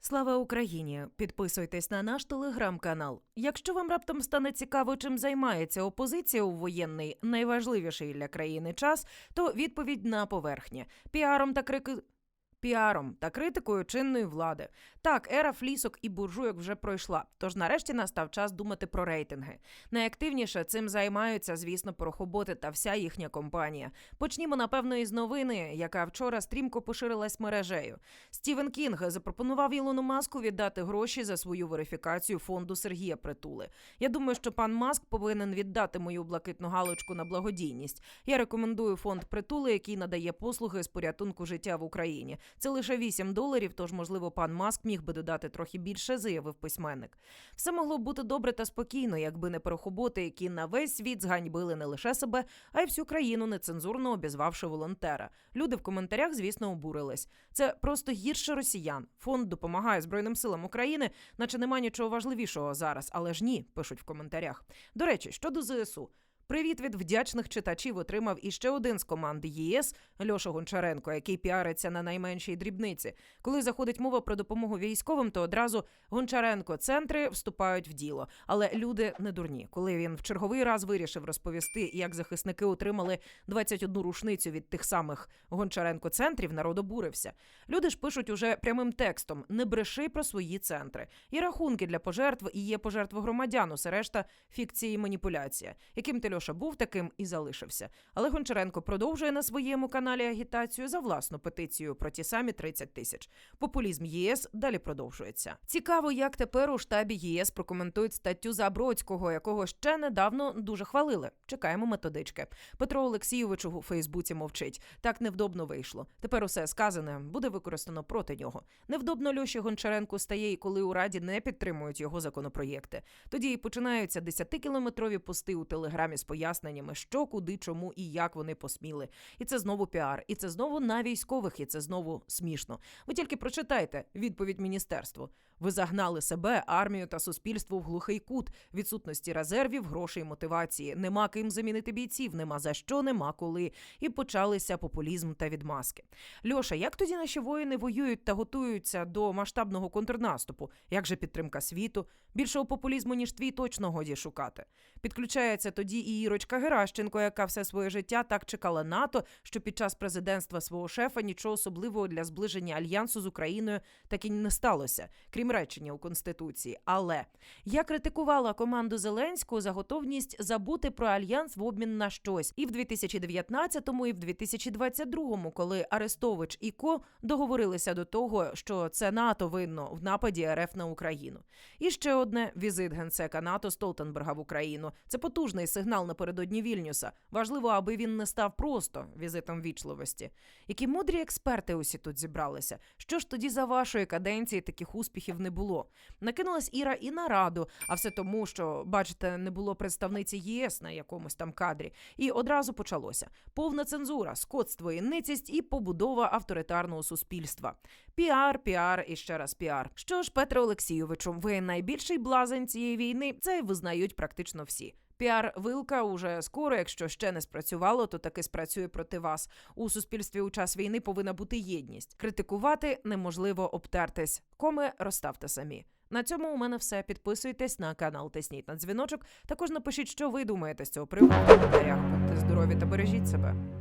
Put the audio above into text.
Слава Україні! Підписуйтесь на наш телеграм-канал. Якщо вам раптом стане цікаво, чим займається опозиція у воєнний найважливіший для країни час, то відповідь на поверхні піаром та крики. Піаром та критикою чинної влади. Так, ера флісок і буржуйок вже пройшла. Тож нарешті настав час думати про рейтинги. Найактивніше цим займаються, звісно, порохоботи та вся їхня компанія. Почнімо, напевно, із новини, яка вчора стрімко поширилась мережею. Стівен Кінг запропонував Ілону Маску віддати гроші за свою верифікацію фонду Сергія Притули. Я думаю, що пан Маск повинен віддати мою блакитну галочку на благодійність. Я рекомендую фонд Притули, який надає послуги з порятунку життя в Україні. Це лише 8 доларів, тож, можливо, пан Маск міг би додати трохи більше, заявив письменник. Все могло б бути добре та спокійно, якби не перехоботи, які на весь світ зганьбили не лише себе, а й всю країну, нецензурно обізвавши волонтера. Люди в коментарях, звісно, обурились. Це просто гірше росіян. Фонд допомагає Збройним силам України, наче нема нічого важливішого зараз, але ж ні, пишуть в коментарях. До речі, щодо ЗСУ. Привіт від вдячних читачів отримав іще один з команди ЄС Льоша Гончаренко, який піариться на найменшій дрібниці. Коли заходить мова про допомогу військовим, то одразу Гончаренко центри вступають в діло. Але люди не дурні. Коли він в черговий раз вирішив розповісти, як захисники отримали 21 рушницю від тих самих Гончаренко центрів, народ обурився. Люди ж пишуть уже прямим текстом: не бреши про свої центри. Є рахунки для пожертв і є пожертви громадян. Усе решта фікції і маніпуляція. Яким ти Льоша був таким і залишився. Але Гончаренко продовжує на своєму каналі агітацію за власну петицію про ті самі 30 тисяч. Популізм ЄС далі продовжується. Цікаво, як тепер у штабі ЄС прокоментують статтю Забродського, якого ще недавно дуже хвалили. Чекаємо методички. Петро Олексійович у Фейсбуці мовчить. Так невдобно вийшло. Тепер усе сказане буде використано проти нього. Невдобно Льоші Гончаренку стає, і коли у раді не підтримують його законопроєкти. Тоді і починаються 10-кілометрові пости у телеграмі з поясненнями, що, куди, чому і як вони посміли. І це знову піар, і це знову на військових, і це знову смішно. Ви тільки прочитайте відповідь міністерству. Ви загнали себе, армію та суспільство в глухий кут відсутності резервів, грошей, мотивації. Нема ким замінити бійців, нема за що, нема коли. І почалися популізм та відмазки. Льоша, як тоді наші воїни воюють та готуються до масштабного контрнаступу? Як же підтримка світу? Більшого популізму, ніж твій, точно годі шукати. Підключається тоді і Ірочка Геращенко, яка все своє життя так чекала НАТО, що під час президентства свого шефа нічого особливого для зближення альянсу з Україною так і не сталося, крім речення у конституції. Але я критикувала команду Зеленського за готовність забути про альянс в обмін на щось і в 2019-му, і в 2022-му, коли Арестович і Ко договорилися до того, що це НАТО винно в нападі РФ на Україну. І ще одне візит генсека НАТО Столтенберга в Україну. Це потужний сигнал напередодні Вільнюса. Важливо, аби він не став просто візитом вічливості. Які мудрі експерти усі тут зібралися. Що ж тоді за вашої каденції таких успіхів не було? Накинулась Іра і на раду, а все тому, що, бачите, не було представниці ЄС на якомусь там кадрі. І одразу почалося: повна цензура, скотство і ницість і побудова авторитарного суспільства. Піар, піар і ще раз піар. Що ж, Петре Олексійовичу, ви найбільший блазень цієї війни. Це визнають практично всі. Піар вилка уже скоро, якщо ще не спрацювало, то таки спрацює проти вас. У суспільстві у час війни повинна бути єдність. Критикувати неможливо обтертись. Коми розставте самі. На цьому у мене все. Підписуйтесь на канал, тисніть на дзвіночок. Також напишіть, що ви думаєте з цього приводу в коментарях. Будьте здорові та бережіть себе.